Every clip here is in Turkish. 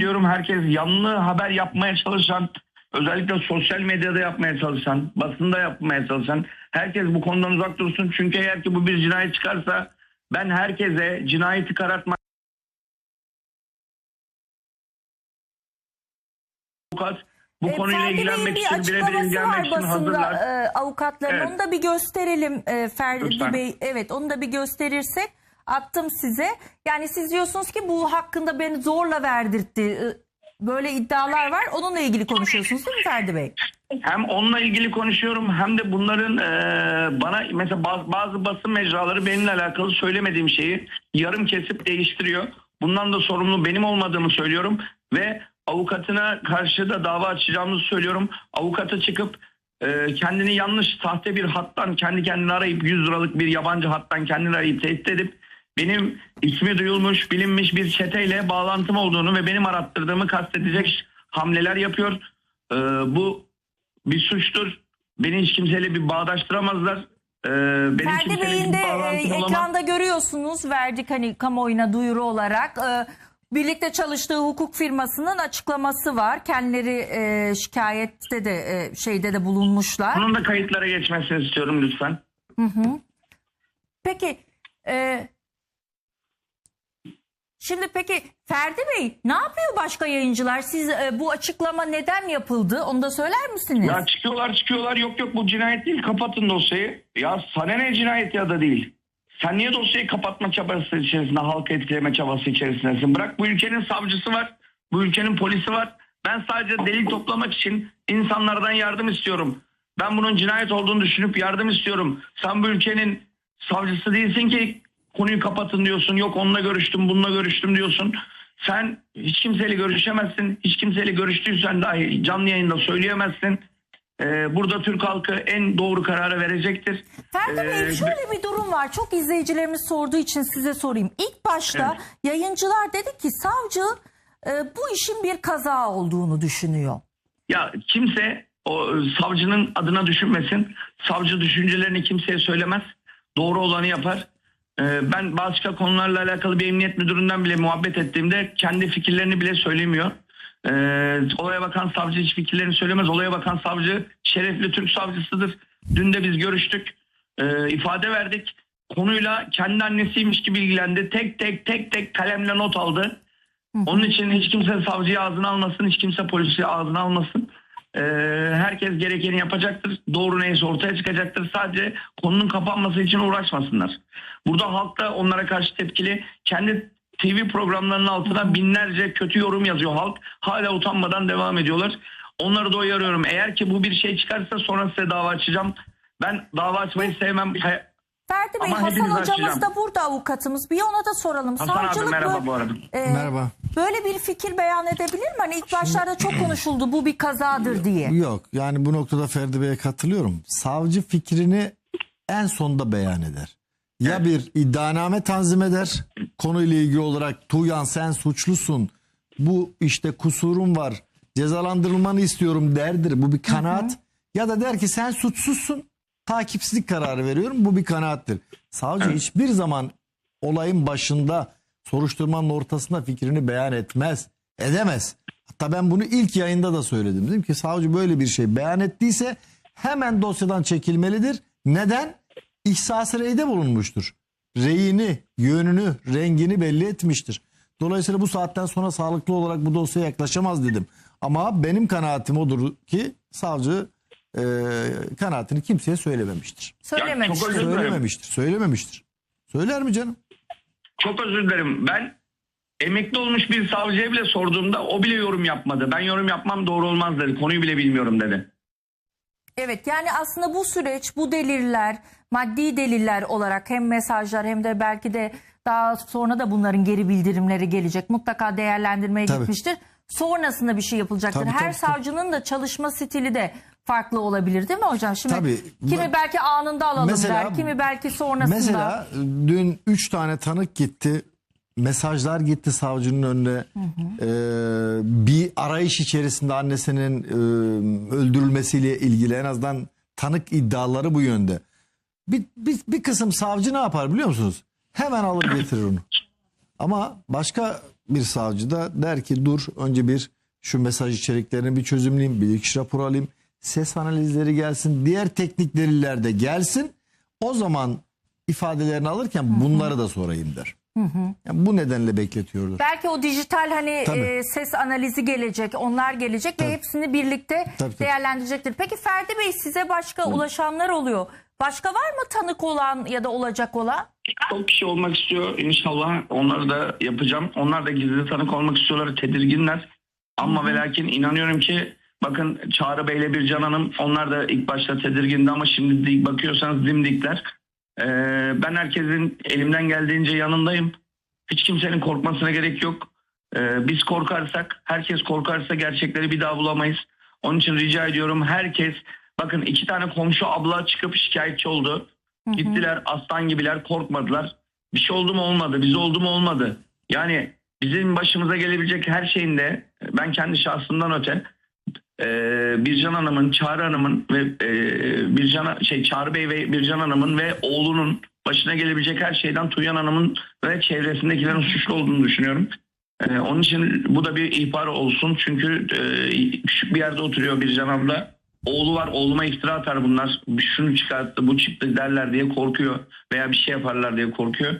ediyorum herkes yanlı haber yapmaya çalışan, özellikle sosyal medyada yapmaya çalışan, basında yapmaya çalışan herkes bu konudan uzak dursun. Çünkü eğer ki bu bir cinayet çıkarsa ben herkese cinayeti karartma avukat bu E, konuyla ilgilenmek bir için birebir ilgilenmek için hazırlar. e, avukatların. Evet. Onu da bir gösterelim e, Ferdi Lütfen. Bey. Evet onu da bir gösterirsek attım size. Yani siz diyorsunuz ki bu hakkında beni zorla verdirtti. E, Böyle iddialar var. Onunla ilgili konuşuyorsunuz değil mi Ferdi Bey? Hem onunla ilgili konuşuyorum hem de bunların e, bana mesela bazı, bazı basın mecraları benimle alakalı söylemediğim şeyi yarım kesip değiştiriyor. Bundan da sorumlu benim olmadığımı söylüyorum ve avukatına karşı da dava açacağımızı söylüyorum. Avukata çıkıp e, kendini yanlış sahte bir hattan kendi kendini arayıp 100 liralık bir yabancı hattan kendini arayıp tehdit edip benim ismi duyulmuş bilinmiş bir çeteyle bağlantım olduğunu ve benim arattırdığımı kastedecek hamleler yapıyor. E, bu bir suçtur. Beni hiç kimseyle bir bağdaştıramazlar. Ee, benim Ferdi Bey'in de e, ekranda görüyorsunuz verdik hani kamuoyuna duyuru olarak. E, birlikte çalıştığı hukuk firmasının açıklaması var. Kendileri e, şikayette de e, şeyde de bulunmuşlar. Bunun da kayıtlara geçmesini istiyorum lütfen. Peki e, şimdi peki Ferdi Bey ne yapıyor başka yayıncılar? Siz e, bu açıklama neden yapıldı? Onu da söyler misiniz? Ya çıkıyorlar çıkıyorlar yok yok bu cinayet değil kapatın dosyayı. Ya sana ne cinayet ya da değil. Sen niye dosyayı kapatma çabası içerisinde halka etkileme çabası içerisindesin? Bırak bu ülkenin savcısı var. Bu ülkenin polisi var. Ben sadece delil toplamak için insanlardan yardım istiyorum. Ben bunun cinayet olduğunu düşünüp yardım istiyorum. Sen bu ülkenin savcısı değilsin ki konuyu kapatın diyorsun. Yok onunla görüştüm bununla görüştüm diyorsun. Sen hiç kimseyle görüşemezsin. Hiç kimseyle görüştüysen dahi canlı yayında söyleyemezsin. Ee, burada Türk halkı en doğru kararı verecektir. Ferdi Bey Ee, şöyle bir durum var. Çok izleyicilerimiz sorduğu için size sorayım. İlk başta Evet. yayıncılar dedi ki savcı e, bu işin bir kaza olduğunu düşünüyor. Ya kimse o savcının adına düşünmesin. Savcı düşüncelerini kimseye söylemez. Doğru olanı yapar. Ee, ben başka konularla alakalı bir emniyet müdüründen bile muhabbet ettiğimde kendi fikirlerini bile söylemiyor. Ee, olaya bakan savcı hiç fikirlerini söylemez. Olaya bakan savcı şerefli Türk savcısıdır. Dün de biz görüştük. Ee, ifade verdik. Konuyla kendi annesiymiş gibi ilgilendi. Tek tek tek tek kalemle not aldı. Onun için hiç kimse savcıyı ağzına almasın, hiç kimse polisi ağzına almasın. Ee, herkes gerekeni yapacaktır. Doğru neyse ortaya çıkacaktır. Sadece konunun kapanması için uğraşmasınlar. Burada halk da onlara karşı tepkili. Kendi TV programlarının altına binlerce kötü yorum yazıyor halk. Hala utanmadan devam ediyorlar. Onları da uyarıyorum. Eğer ki bu bir şey çıkarsa sonra size dava açacağım. Ben dava açmayı sevmem. Ferdi Bey Ama Hasan hepinizi hocamız açacağım. da burada avukatımız. Bir ona da soralım. Hasan abi Savcılık merhaba böyle- bu arada. e, Merhaba. Böyle bir fikir beyan edebilir mi? Hani ilk başlarda çok konuşuldu bu bir kazadır diye. Yok yani bu noktada Ferdi Bey'e katılıyorum. Savcı fikrini en sonda beyan eder. Ya bir iddianame tanzim eder konuyla ilgili olarak Tuğyan sen suçlusun bu işte kusurun var cezalandırılmanı istiyorum derdir bu bir kanaat. Ya da der ki sen suçsuzsun takipsizlik kararı veriyorum bu bir kanaattir. Savcı hiçbir zaman olayın başında soruşturmanın ortasında fikrini beyan etmez edemez. Hatta ben bunu ilk yayında da söyledim. Dedim ki savcı böyle bir şey beyan ettiyse hemen dosyadan çekilmelidir. Neden? İhsas reyde bulunmuştur. Reyini, yönünü, rengini belli etmiştir. Dolayısıyla bu saatten sonra sağlıklı olarak bu dosyaya yaklaşamaz dedim. Ama benim kanaatim odur ki savcı e, kanaatini kimseye söylememiştir. Söylememiş. çok özür- Söylememiştir. Söylememiştir. Söyler mi canım? Çok özür dilerim. Ben emekli olmuş bir savcıya bile sorduğumda o bile yorum yapmadı. Ben yorum yapmam doğru olmaz dedi. Konuyu bile bilmiyorum dedi. Evet yani aslında bu süreç bu deliller maddi deliller olarak hem mesajlar hem de belki de daha sonra da bunların geri bildirimleri gelecek. Mutlaka değerlendirmeye Tabii. gitmiştir. Sonrasında bir şey yapılacaktır. Tabii, Her tabii, savcının da çalışma stili de farklı olabilir değil mi hocam? Şimdi Tabii. kimi belki anında alalım Mesela- der, kimi belki sonrasında. Mesela dün 3 tane tanık gitti. Mesajlar gitti savcının önüne. Ee, bir arayış içerisinde annesinin e, öldürülmesiyle ilgili en azından tanık iddiaları bu yönde. Bir, bir, bir kısım savcı ne yapar biliyor musunuz? Hemen alır getirir onu. Ama başka bir savcı da der ki dur önce bir şu mesaj içeriklerini bir çözümleyeyim, bir iki rapor alayım, ses analizleri gelsin, diğer teknik deliller de gelsin. O zaman ifadelerini alırken bunları da sorayım der. Yani bu nedenle bekletiyordur. Belki o dijital hani Tabii. e, ses analizi gelecek, onlar gelecek ve hepsini birlikte Tabii, tabii. değerlendirecektir. Peki Ferdi Bey size başka ulaşanlar oluyor. Başka var mı tanık olan ya da olacak olan? Çok kişi olmak istiyor. İnşallah onları da yapacağım. Onlar da gizli tanık olmak istiyorlar. Tedirginler. Ama ve lakin inanıyorum ki bakın Çağrı Bey'le Bircan Hanım onlar da ilk başta tedirgindi ama şimdi bakıyorsanız dimdikler. Ee, ben herkesin elimden geldiğince yanındayım. Hiç kimsenin korkmasına gerek yok. Ee, biz korkarsak, herkes korkarsa gerçekleri bir daha bulamayız. Onun için rica ediyorum herkes, bakın iki tane komşu abla çıkıp şikayetçi oldu. Gittiler aslan gibiler korkmadılar. Bir şey oldu mu olmadı, bize oldu mu olmadı. Yani bizim başımıza gelebilecek her şeyin de ben kendi şahsımdan öte e, Bircan Hanım'ın, Çağrı Hanım'ın ve e, Bircan şey Çağrı Bey ve Bircan Hanım'ın ve oğlunun başına gelebilecek her şeyden Tuyan Hanım'ın ve çevresindekilerin suçlu olduğunu düşünüyorum. E, onun için bu da bir ihbar olsun. Çünkü e, küçük bir yerde oturuyor Bircan abla. Oğlu var oğluma iftira atar bunlar. Şunu çıkarttı bu çıktı derler diye korkuyor. Veya bir şey yaparlar diye korkuyor.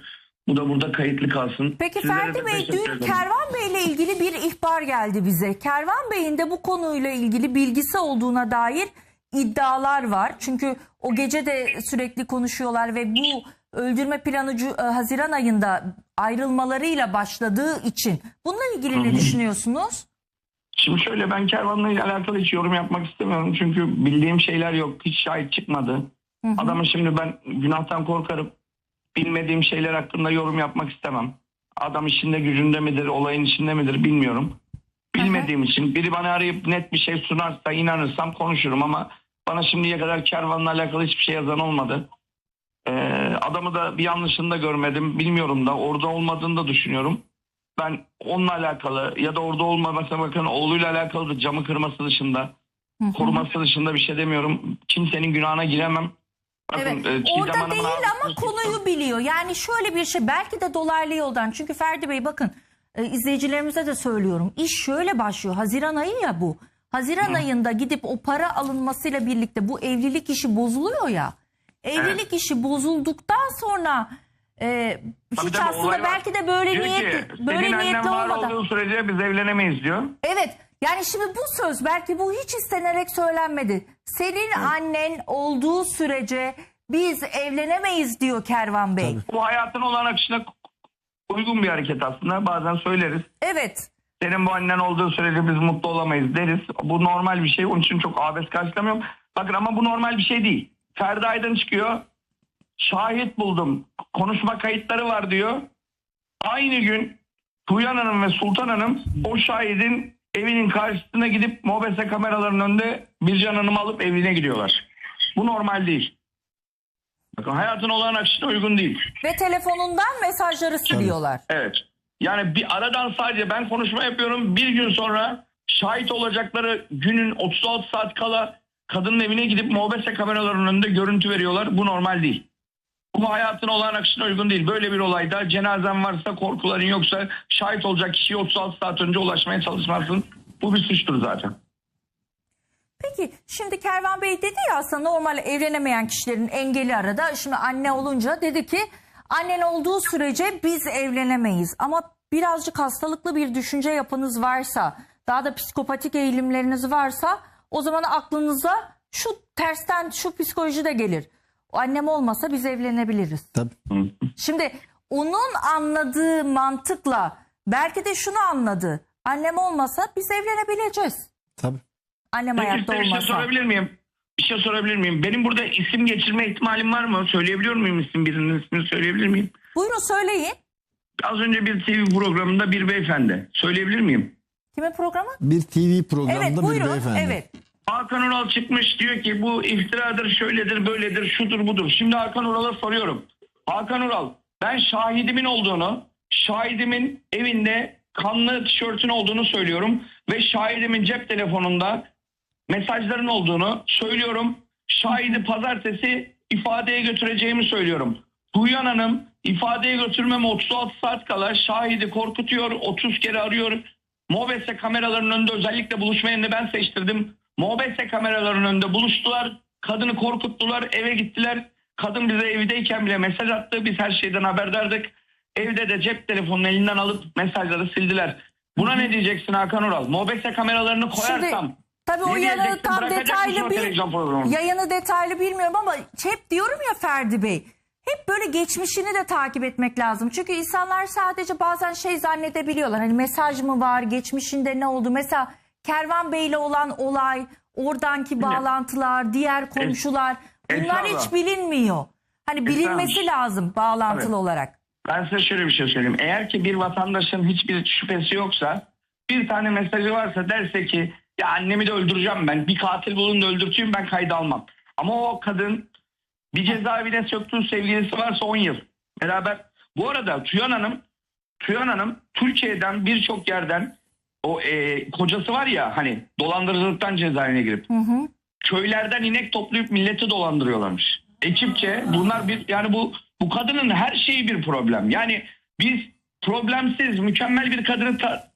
Bu da burada kayıtlı kalsın. Peki Sizlere Ferdi Bey dün. Kervan Bey ile ilgili bir ihbar geldi bize. Kervan Bey'in de bu konuyla ilgili bilgisi olduğuna dair iddialar var. Çünkü o gece de sürekli konuşuyorlar ve bu öldürme planı e, Haziran ayında ayrılmalarıyla başladığı için. Bununla ilgili ne düşünüyorsunuz? Şimdi şöyle ben kervanla alakalı hiç yorum yapmak istemiyorum. Çünkü bildiğim şeyler yok. Hiç şahit çıkmadı. Adamın şimdi ben günahtan korkarım. Bilmediğim şeyler hakkında yorum yapmak istemem. Adam işinde gücünde midir, olayın içinde midir bilmiyorum. Bilmediğim için biri bana arayıp net bir şey sunarsa inanırsam konuşurum ama bana şimdiye kadar kervanla alakalı hiçbir şey yazan olmadı. Ee, adamı da bir yanlışını da görmedim. Bilmiyorum da orada olmadığını da düşünüyorum. Ben onunla alakalı ya da orada olmamasına bakın oğluyla alakalı da camı kırması dışında koruması dışında bir şey demiyorum. Kimsenin günahına giremem. Bakın, Evet. e, Çiğdem Orada Hanım'ın değil ama konuyu biliyor. Yani şöyle bir şey belki de dolaylı yoldan. Çünkü Ferdi Bey bakın e, izleyicilerimize de söylüyorum. İş şöyle başlıyor. Haziran ayı ya bu. Haziran ayında gidip o para alınmasıyla birlikte bu evlilik işi bozuluyor ya. Evlilik işi bozulduktan sonra e, Tabii hiç tabii, aslında olay var. belki de böyle Diyor ki, niyetli böyle senin annen niyetli var olmadan. olduğu sürece biz evlenemeyiz diyor. Evet. Yani şimdi bu söz belki bu hiç istenerek söylenmedi. Senin annen olduğu sürece biz evlenemeyiz diyor Kervan Bey. Bu hayatın olan akışına uygun bir hareket aslında. Bazen söyleriz. Evet. Senin bu annen olduğu sürece biz mutlu olamayız deriz. Bu normal bir şey. Onun için çok abes karşılamıyorum. Bakın ama bu normal bir şey değil. Ferdi Aydın çıkıyor. Şahit buldum. Konuşma kayıtları var diyor. Aynı gün Tuyan Hanım ve Sultan Hanım o şahidin evinin karşısına gidip mobese kameraların önünde Bircan Hanım'ı alıp evine gidiyorlar. Bu normal değil. Bakın hayatın olan akışına uygun değil. Ve telefonundan mesajları siliyorlar. Evet. Yani bir aradan sadece ben konuşma yapıyorum. Bir gün sonra şahit olacakları günün 36 saat kala kadının evine gidip mobese kameralarının önünde görüntü veriyorlar. Bu normal değil. Bu hayatın olağan akışına uygun değil. Böyle bir olayda cenazen varsa korkuların yoksa şahit olacak kişiye 36 saat önce ulaşmaya çalışmazsın. Bu bir suçtur zaten. Peki şimdi Kervan Bey dedi ya aslında normal evlenemeyen kişilerin engeli arada. Şimdi anne olunca dedi ki annen olduğu sürece biz evlenemeyiz. Ama birazcık hastalıklı bir düşünce yapınız varsa daha da psikopatik eğilimleriniz varsa o zaman aklınıza şu tersten şu psikoloji de gelir. O annem olmasa biz evlenebiliriz. Tabii. Şimdi onun anladığı mantıkla belki de şunu anladı. Annem olmasa biz evlenebileceğiz. Tabii. Annem Peki hayatta size bir şey olmasa. sorabilir miyim? Bir şey sorabilir miyim? Benim burada isim geçirme ihtimalim var mı? Söyleyebiliyor muyum isim birinin ismini söyleyebilir miyim? Buyurun söyleyin. Az önce bir TV programında bir beyefendi. Söyleyebilir miyim? Kimin programı? Bir TV programında Evet bir buyurun. beyefendi. Evet. Hakan Ural çıkmış diyor ki bu iftiradır, şöyledir, böyledir, şudur budur. Şimdi Hakan Ural'a soruyorum. Hakan Ural ben şahidimin olduğunu, şahidimin evinde kanlı tişörtün olduğunu söylüyorum. Ve şahidimin cep telefonunda mesajların olduğunu söylüyorum. Şahidi pazartesi ifadeye götüreceğimi söylüyorum. Duyan Hanım ifadeye götürmeme 36 saat kala şahidi korkutuyor. 30 kere arıyor. Mobese kameralarının önünde özellikle buluşma yerini ben seçtirdim. Mobese kameralarının önünde buluştular. Kadını korkuttular. Eve gittiler. Kadın bize evdeyken bile mesaj attı. Biz her şeyden haberdardık. Evde de cep telefonunu elinden alıp mesajları sildiler. Buna ne diyeceksin Hakan Ural? Mobese kameralarını koyarsam Şimdi tabii o yanı tam detaylı bir yayını detaylı bilmiyorum ama hep diyorum ya Ferdi Bey. Hep böyle geçmişini de takip etmek lazım. Çünkü insanlar sadece bazen şey zannedebiliyorlar. Hani mesaj mı var, geçmişinde ne oldu? Mesela Kervan Bey'le olan olay, oradanki bağlantılar, diğer komşular bunlar Estağfurullah. hiç bilinmiyor. Hani bilinmesi Estağfurullah. lazım bağlantılı Tabii. olarak. Ben size şöyle bir şey söyleyeyim. Eğer ki bir vatandaşın hiçbir şüphesi yoksa bir tane mesajı varsa derse ki ya annemi de öldüreceğim ben. Bir katil bulun da öldürteyim ben kayda almam. Ama o kadın bir cezaevine söktüğü sevgilisi varsa 10 yıl. Beraber. Bu arada Tüyan Hanım Tüyan Hanım Türkiye'den birçok yerden o e, kocası var ya hani dolandırıcılıktan cezaevine girip köylerden inek toplayıp milleti dolandırıyorlarmış. Ekipçe bunlar bir yani bu bu kadının her şeyi bir problem. Yani biz problemsiz mükemmel bir kadını ta-